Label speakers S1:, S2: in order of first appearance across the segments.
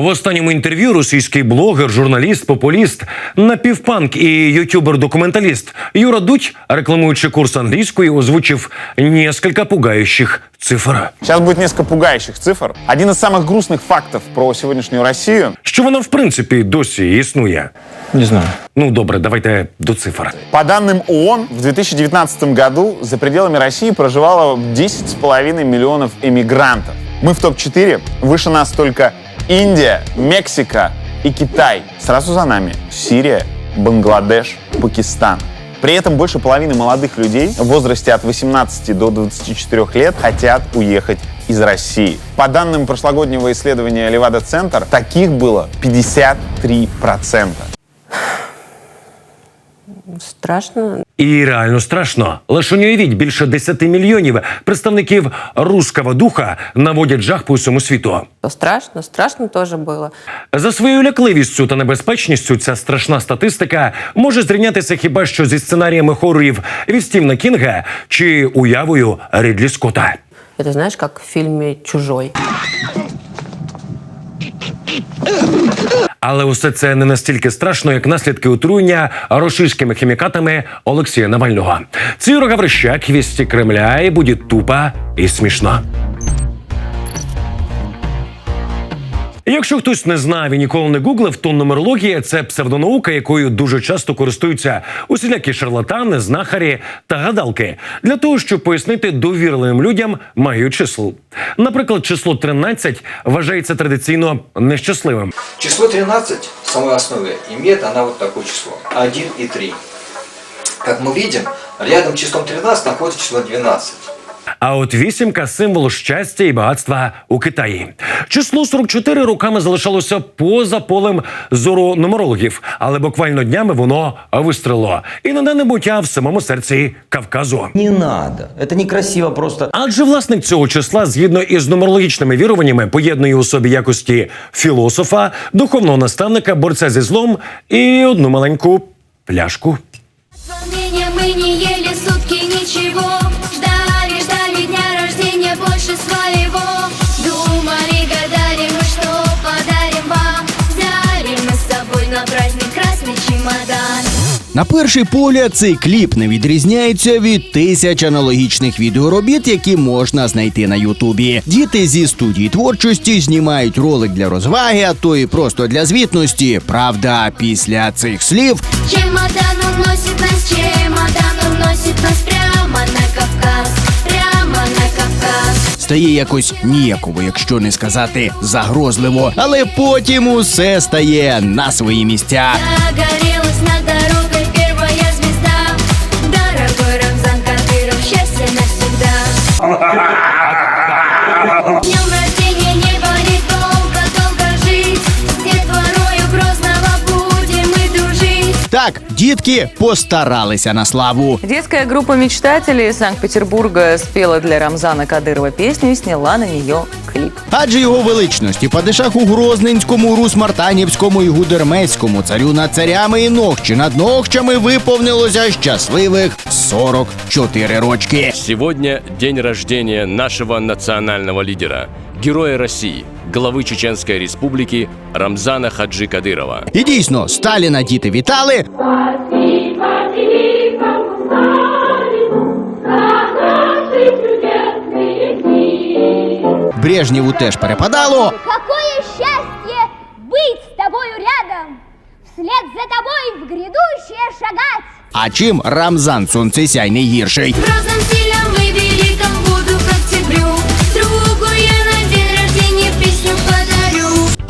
S1: В останньому інтерв'ю російський блогер, журналіст, популіст, напівпанк і ютубер-документаліст Юра Дудь, рекламуючи курс англійської, озвучив несколько пугающих цифр.
S2: Сейчас будет несколько пугающих цифр. Один из самых грустных фактов про сегодняшнюю Россию.
S1: Що вона в принципі досі існує.
S3: Не знаю.
S1: Ну добре, давайте до цифр.
S2: По данным ООН, в 2019 году за пределами России проживало 10,5 миллионов эмигрантов. Мы в топ-4. Выше нас только Индия, Мексика и Китай. Сразу за нами Сирия, Бангладеш, Пакистан. При этом больше половины молодых людей в возрасте от 18 до 24 лет хотят уехать из России. По данным прошлогоднего исследования Левада-центр, таких было 53%.
S4: Страшно.
S1: І реально страшно. Лише уявіть, більше 10 мільйонів представників руского духа наводять жах по всьому світу.
S4: Страшно, страшно тоже было.
S1: За своєю лякливістю та небезпечністю ця страшна статистика може зрівнятися хіба що зі сценаріями хорорів від Стівна Кінга чи уявою Рідлі Скотта.
S4: Это знаешь, как в фильме «Чужой».
S1: Але усе це не настільки страшно, як наслідки отруєння російськими хімікатами Олексія Навального. Це Юра Гаврищак, вісті Кремля, і буде тупа і смішно. Якщо хтось не знав і ніколи не гуглив, то нумерологія це псевдонаука, якою дуже часто користуються усілякі шарлатани, знахарі та гадалки для того, щоб пояснити довірливим людям магію чисел. Наприклад, число 13 вважається традиційно нещасливим.
S5: Число 13 в самой основе имеет она вот число. 1 и 3. Как мы видим, рядом с числом 13 находится число 12.
S1: А от вісімка символ щастя і багатства у Китаї. Число 44 роками залишалося поза полем зору нумерологів, але буквально днями воно вистрелило. І не де-небудь, а в самому серці Кавказу.
S3: Не надо. Это некрасиво просто.
S1: Адже власник цього числа, згідно із нумерологічними віруваннями, поєднує у собі якості філософа, духовного наставника, борця зі злом і одну маленьку пляшку.
S6: Мы не сутки ничего На
S7: перший погляд, цей кліп не відрізняється від тисяч аналогічних відеоробіт, які можна знайти на Ютубі. Діти зі студії творчості знімають ролик для розваги, а то і просто для звітності. Правда, після цих слів
S6: Чемодан уносит нас, чемодан уносит нас прямо на Кавказ Прямо на Кавказ
S7: стає якось ніяково, якщо не сказати загрозливо. Але потім усе стає на свої місця.
S6: Загорелась falar.
S7: Так, дітки постаралися на славу.
S8: Детская группа мечтателей из Санкт-Петербурга спела для Рамзана Кадырова песню и сняла на нее клип.
S7: Адже його величності падишаху Грозненському, Русмартанівському і Гудермеському царю над царями і ногчі над ногчами виповнилося щасливих 44 рочки.
S9: Сегодня день рождения нашего национального лидера, героя России, главы Чеченской Республики Рамзана Хаджи Кадырова.
S7: І дійсно, Сталіна діти вітали. Брежнєву теж перепадало.
S6: Какое счастье быть с тобою рядом Вслед за тобой в грядущее шагать
S7: А чим Рамзан Сонцесяй не гірший?
S6: В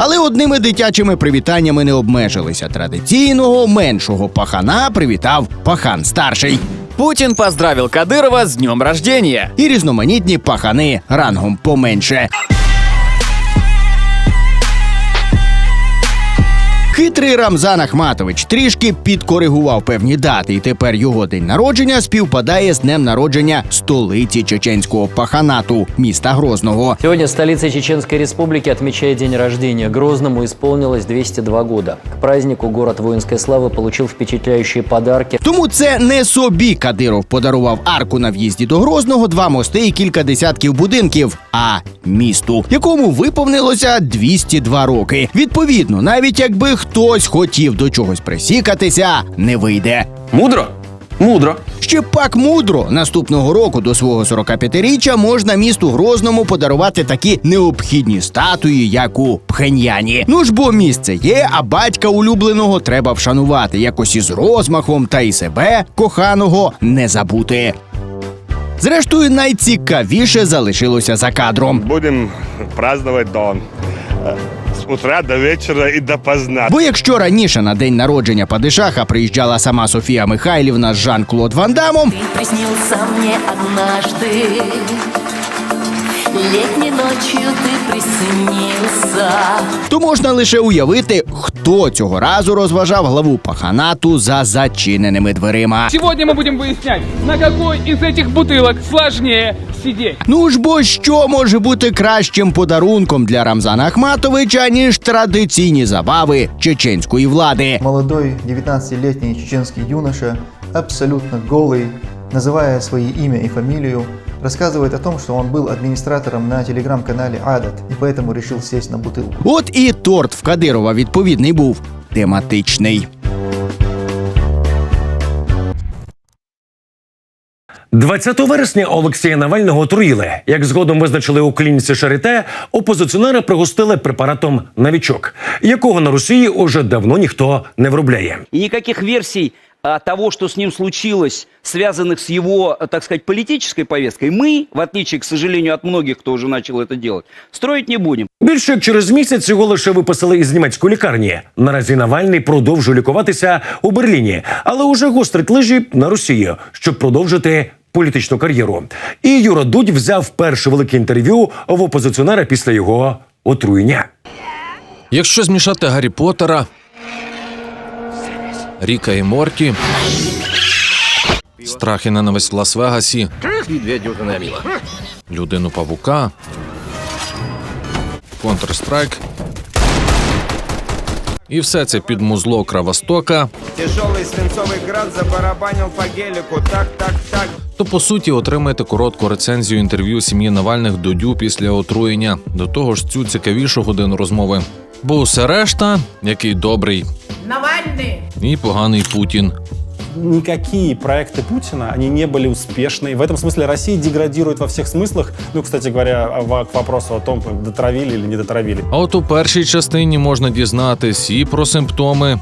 S7: Але одними дитячими привітаннями не обмежилися. Традиційного меншого пахана привітав пахан старший.
S10: Путін поздравил Кадирова з днем рождения.
S7: І різноманітні пахани рангом поменше. Хитрий Рамзан Ахматович трішки підкоригував певні дати, і тепер його день народження співпадає з днем народження столиці чеченського паханату міста Грозного.
S11: Сегодня столица Чеченской Республики отмечает день рождения. Грозному исполнилось 202 года. К празднику город воинской славы получил впечатляющие подарки.
S7: Тому це не собі Кадиров подарував арку на в'їзді до Грозного, два мости і кілька десятків будинків, а місту, якому виповнилося 202 роки. Відповідно, навіть якби хтось хотів до чогось присікатися, не вийде.
S10: Мудро? Мудро.
S7: Ще пак мудро наступного року до свого 45-річчя можна місту Грозному подарувати такі необхідні статуї, як у Пхеньяні. Ну ж бо місце є, а батька улюбленого треба вшанувати якось із розмахом та і себе коханого не забути. Зрештою, найцікавіше залишилося за кадром.
S12: Будем праздновать до утра до вечора і допоздна.
S7: Бо якщо раніше на день народження Падишаха приїжджала сама Софія Михайлівна з Жан-Клод Ван Дамом,
S6: Приснился мне однажды Летней ночью ты приснился
S7: то можна лише уявити, хто цього разу розважав главу паханату за зачиненими дверима.
S10: Сегодня мы будем выяснять, на какой из этих бутылок сложнее сидеть.
S7: Ну ж бо що може бути кращим подарунком для Рамзана Ахматовича, ніж традиційні забави чеченської влади?
S13: Молодой 19-летний чеченский юноша, абсолютно голый, называя свое имя и фамилию, рассказывает о том, что он был администратором на телеграм-канале Адат и поэтому решил сесть на бутылку.
S7: От і торт в Кадирова відповідний був тематичний.
S1: 20 вересня Олексія Навального отруїли. Як згодом визначили у клініці Шарите, опозиціонера пригостили препаратом «Новічок», якого на Росії уже давно ніхто не виробляє.
S11: И никаких версий а, того, что с ним случилось, связанных с его, э, так сказать, политической повесткой, мы, в отличие, к сожалению, от многих, кто уже начал это делать, строить не будем.
S1: Більше як через місяць його лише виписали із німецької лікарні. Наразі Навальний продовжує лікуватися у Берліні, але уже гострить лижі на Росію, щоб продовжити політичну кар'єру. І Юра Дудь взяв перше велике інтерв'ю в опозиціонера після його отруєння.
S9: Якщо змішати Гаррі Поттера, Ріка і Морті, страх і ненависть в Лас-Вегасі, людину павука, Counter-Strike, і все це під музло Кравостока,
S12: Тяжелый свинцовый град забарабанил по гелику. Так, так, так.
S9: то по суті отримаєте коротку рецензію інтерв'ю сім'ї Навальних Дудю після отруєння. До того ж, цю цікавішу годину розмови. Бо усе решта, який добрий
S6: Навальный
S9: і поганий Путін.
S12: Никакие проекты Путина, они не были успешны. В этом смысле Россия деградирует во всех смыслах. Ну, кстати говоря, в- к вопросу о том, дотравили или не дотравили.
S9: А от у першій частині можна дізнатись і про симптоми,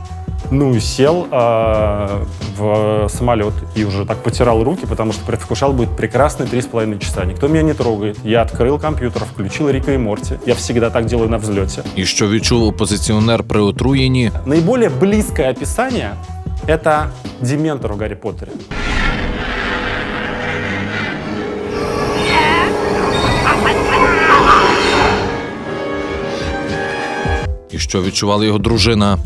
S12: Ну, и сел а, в самолет и уже так потирал руки, потому что предвкушал будет прекрасные три с половиной часа. Никто меня не трогает. Я открыл компьютер, включил Рика и Морти. Я всегда так делаю на взлете.
S9: і що відчув опозиціонер при отруєнні,
S12: Наиболее близкое описание — это Дементор в Гарри Поттере.
S9: і що відчувала його дружина,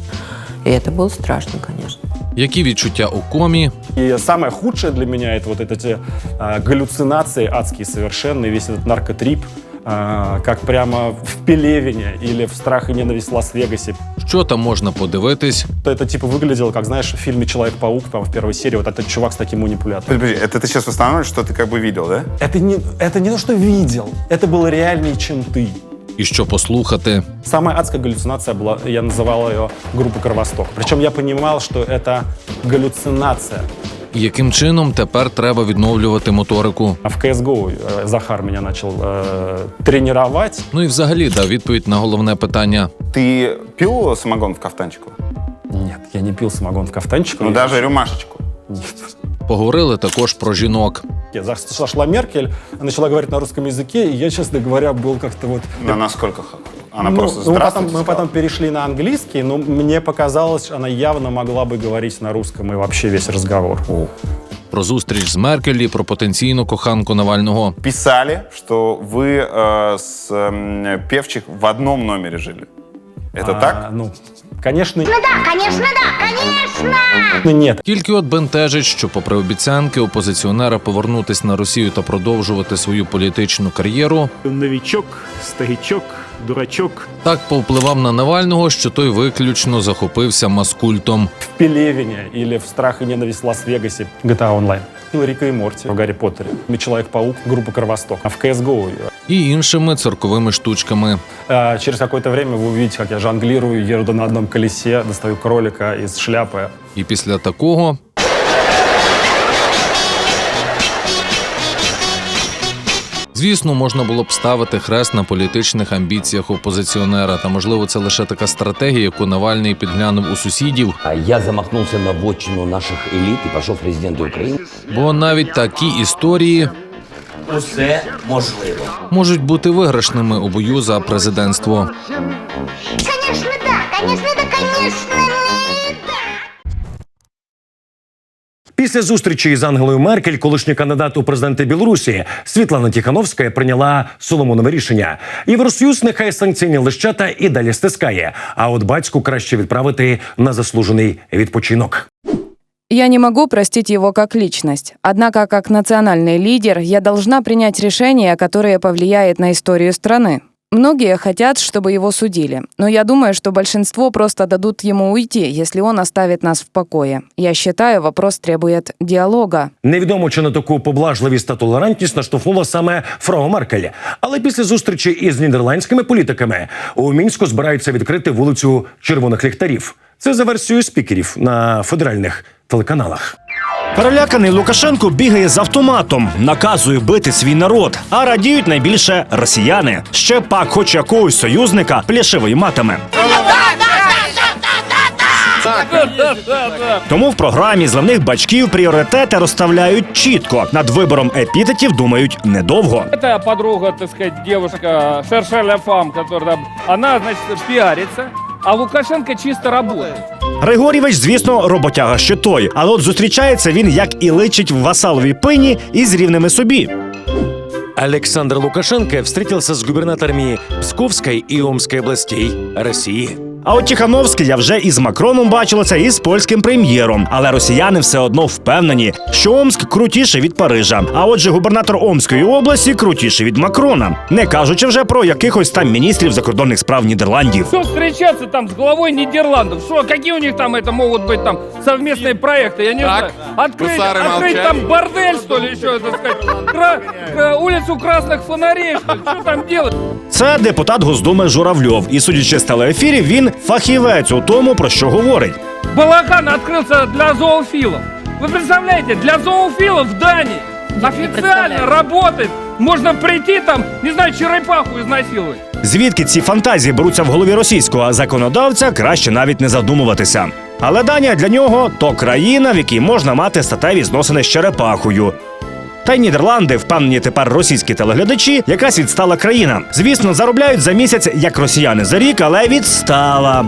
S4: И это было страшно, конечно.
S9: які відчуття у комі,
S12: И самое худшее для меня это вот эти а, галлюцинации адские совершенные, весь этот наркотрип, а, как прямо в Пелевине или в «Страх и ненависть в Лас-Вегасе».
S9: що там можна подивитись,
S12: То Это типа выглядело, как, знаешь, в фильме «Человек-паук», там, в первой серии, вот этот чувак с таким манипулятором.
S2: Подожди, это ты сейчас восстанавливаешь, что ты как бы видел, да?
S12: Это не, это не то, что видел, это было реальнее, чем ты.
S9: і що послухати.
S12: Самая адская галлюцинация была, я называл ее группа «Кровосток». Причем я понимал, что это галлюцинация.
S9: І яким чином тепер треба відновлювати моторику.
S12: А в CSGO э, Захар меня начал э, тренировать.
S9: Ну і взагалі дав відповідь на головне питання.
S2: Ты пил самогон в кафтанчику?
S12: Нет, я не пил самогон в кафтанчику.
S2: Ну,
S12: Я-
S2: даже рюмашечку.
S12: Нет.
S9: Поговорили також про жінок.
S12: Зашла шла Меркель, начала говорить на русском языке, и я, честно говоря, был как-то вот...
S2: Да насколько? х- Она
S12: Ну,
S2: просто
S12: ну, потом,
S2: здравствуйте
S12: мы
S2: сказала.
S12: потом перешли на английский, но мне показалось, что она явно могла бы говорить на русском и вообще весь разговор.
S9: Про зустріч з Меркелі, про потенційну коханку Навального.
S2: Писали, что вы э, с м, Певчих в одном номере жили. Это так?
S12: Ну, конечно,
S6: Ну да, конечно, да, конечно!
S12: нет.
S9: Тільки от бентежить, що, попри обіцянки опозиціонера повернутись на Росію та продовжувати свою політичну кар'єру,
S12: Новичок, старичок, дурачок.
S9: так повпливав на Навального, що той виключно захопився маскультом.
S12: В Пелевине или в «Страх и ненависть в Лас-Вегасе» GTA Online. Ну, Рика и Морти в «Гарри Поттере». Ну, Человек-паук, группа «Кровосток». А в CSGO
S9: і іншими цирковими штучками.
S12: э, через какое-то время вы увидите, как я жонглирую, еду на одном колесе, достаю кролика из шляпы.
S9: І після такого Звісно, можна було б ставити хрест на політичних амбіціях опозиціонера, та можливо, це лише така стратегія, яку Навальний підглянув у сусідів.
S3: А я замахнулся на вотчину наших еліт і пішов президенту України.
S9: Бо навіть такі історії
S3: Усе можливо.
S9: можуть бути виграшними у бою за президентство.
S6: Конечно, да, конечно, да, конечно,
S1: Після зустрічі з Ангелою Меркель, колишній кандидат у президенти Білорусі Світлана Тихановська прийняла соломонове рішення. Євросоюз нехай санкційні лищата і далі стискає. А от батьку краще відправити на заслужений відпочинок.
S8: Я не могу простить его как личность. Однако, как национальный лидер, я должна принять решение, которое повлияет на историю страны. Многие хотят, чтобы его судили, но я думаю, что большинство просто дадут ему уйти, если он оставит нас в покое. Я считаю, вопрос требует диалога.
S1: Невідомо чи на таку поблажливість та толерантність наштовхнула саме фрау Меркель. Але після зустрічі із нідерландськими політиками у мінську збираються відкрити вулицю червоних ліхтарів. Це за версією спікерів на федеральних телеканалах.
S14: Переляканий Лукашенко бігає з автоматом, наказує бити свій народ. А радіють найбільше росіяни. Ще пак, хоч якогось союзника, плішиво матами. Тому в програмі зливних бачків пріоритети розставляють чітко. Над вибором епітетів думають недовго.
S10: Это подруга, так сказать, девушка Шершеля Фам, которая там, она, значит, пиарится, а Лукашенко чисто работает.
S14: Григорівич, звісно, роботяга ще той, але от зустрічається він, як і личить в васаловій пині, із рівними собі.
S1: Александр Лукашенко встретился с губернаторами Псковской и Омской областей России.
S14: А от Тихановський я вже із Макроном бачилася, і з польським прем'єром. Але росіяни все одно впевнені, що Омск крутіше від Парижа. А отже, губернатор Омської області крутіше від Макрона, не кажучи вже про якихось там міністрів закордонних справ Нідерландів.
S10: Все встречаться там с главой Нидерландов. Что, какие у них там это могут быть там совместные проекты? Я не знаю. Открыть, открыть там бордель, что ли, еще, так сказать, кра- кра- улицу красных фонарей, что ли? Что там делать?
S14: Це депутат Госдуми Журавльов, і судячи з телеефірів, він фахівець у тому, про що говорить.
S10: Балахан открылся для зоофилов. Вы представляете, для зоофилов в Дании официально работает. Можно прийти там, не знаю, черепаху изнасиловать.
S14: Звідки ці фантазії беруться в голові російського законодавця, краще навіть не задумуватися. Але Данія для нього то країна, в якій можна мати статеві зносини з черепахою. Та й Нідерланди, впевнені тепер російські телеглядачі, якась відстала країна. Звісно, заробляють за місяць, як росіяни за рік, але відстала.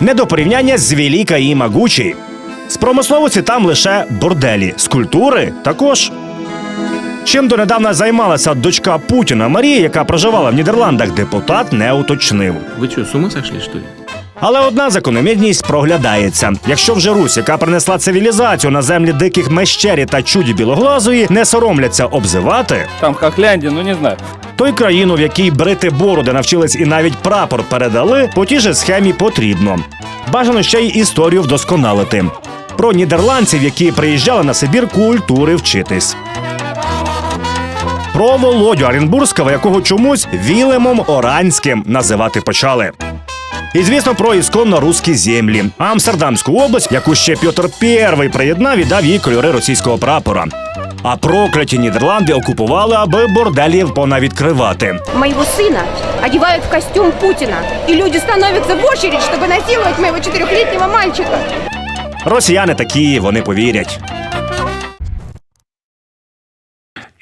S14: Не до порівняння з Веліка і Магучі. З промисловості там лише борделі, з культури також. Чим донедавна займалася дочка Путіна Марія, яка проживала в Нідерландах, депутат не уточнив.
S10: Вы что, с ума сошли, что ли?
S14: Але одна закономірність проглядається: якщо вже Русь, яка принесла цивілізацію на землі диких мещері та чуді білоглазої, не соромляться обзивати,
S10: Там Хохляндия, ну не знаю.
S14: то й країну, в якій брити бороди навчились і навіть прапор передали, по тій же схемі потрібно. Бажано ще й історію вдосконалити. Про нідерландців, які приїжджали на Сибір культури вчитись. Про Володю Оренбурзького, якого чомусь Вілемом Оранським називати почали. І звісно, про ісконно руські землі. Амстердамську область, яку ще Пьотр І приєднав і дав їй кольори російського прапора. А прокляті Нідерланди окупували, аби борделів понавідкривати.
S6: Моего сына одевают в костюм Путина, и люди становятся в очередь, чтобы насиловать моего четырехлетнего мальчика.
S14: Росіяни такі, вони повірять.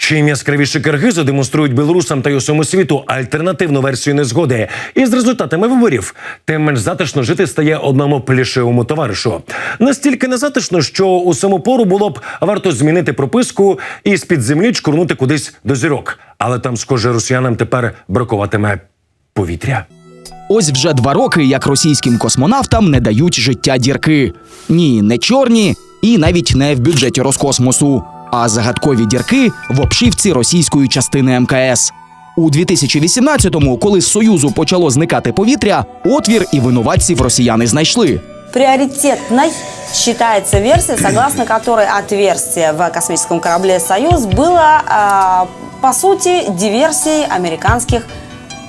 S1: Чим яскравіші киргизи демонструють білорусам та й усьому світу альтернативну версію незгоди із результатами виборів, тим менш затишно жити стає одному плішивому товаришу. Настільки незатишно, що у саму пору було б варто змінити прописку і з під землі чкурнути кудись до зірок. Але там, схоже, росіянам тепер бракуватиме повітря.
S15: Ось вже два роки, як російським космонавтам не дають життя дірки. Ні, не чорні, і навіть не в бюджеті Роскосмосу, а загадкові дірки в обшивці російської частини МКС. У 2018-му, коли з Союзу почало зникати повітря, отвір і винуватців росіяни знайшли.
S16: Приоритетной считается версия, согласно которой отверстие в космическом корабле «Союз» было, а, по сути, диверсией американских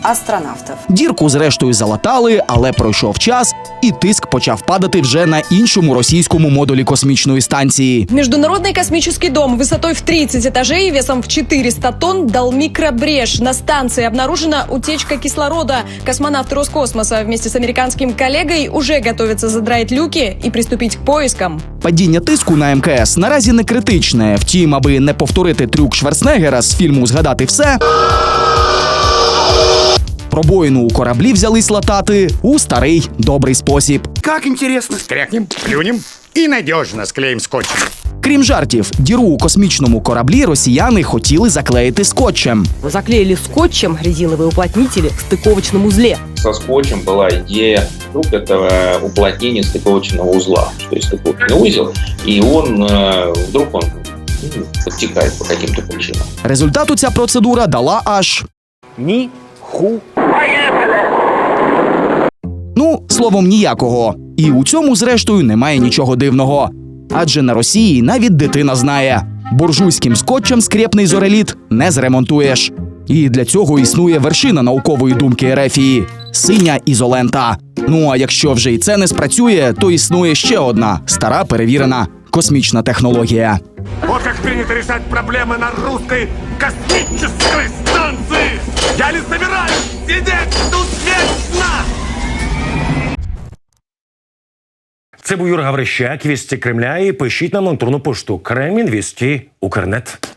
S16: астронавтов.
S15: Дірку зрештою залатали, але пройшов час, і тиск почав падати вже на іншому російському модулі космічної станції.
S17: Международный космический дом высотой в 30 этажей и весом в 400 тонн дал микробрешь. На станции обнаружена утечка кислорода. Космонавты Роскосмоса вместе с американским коллегой уже готовятся задраить люки и приступить к поискам.
S15: Падіння тиску на МКС наразі не критичне. Втім, аби не повторити трюк Шварценеггера з фільму Згадати все. Пробоїну у кораблі взялись латати у старий добрий спосіб.
S3: Как интересно. Крякнем, плюнем и надежно склеим скотчем.
S15: Крім жартів, діру у космічному кораблі росіяни хотіли заклеїти скотчем.
S17: Заклеили скотчем резиновые уплотнители в стыковочном узле.
S18: со скотчем была идея вдруг этого уплотнения стыковочного узла, что есть стыковочный узел, и он э, вдруг он ну, подтекает по каким-то причинам.
S15: Результату ця процедура дала аж
S12: Ні ху
S15: Ну, словом, ніякого. І у цьому, зрештою, немає нічого дивного. Адже на Росії навіть дитина знає: буржуйським скотчем скрєпний зореліт не зремонтуєш. І для цього існує вершина наукової думки Ерефії синя ізолента. Ну а якщо вже і це не спрацює, то існує ще одна стара перевірена космічна технологія.
S3: Вот как принято решать проблемы на русской космической станции. Я не собираюсь сидеть тут вечно.
S1: Це був Юр Гаврищак, вісті Кремля. І пишіть нам на електронну пошту Кремінвісті Укрнет.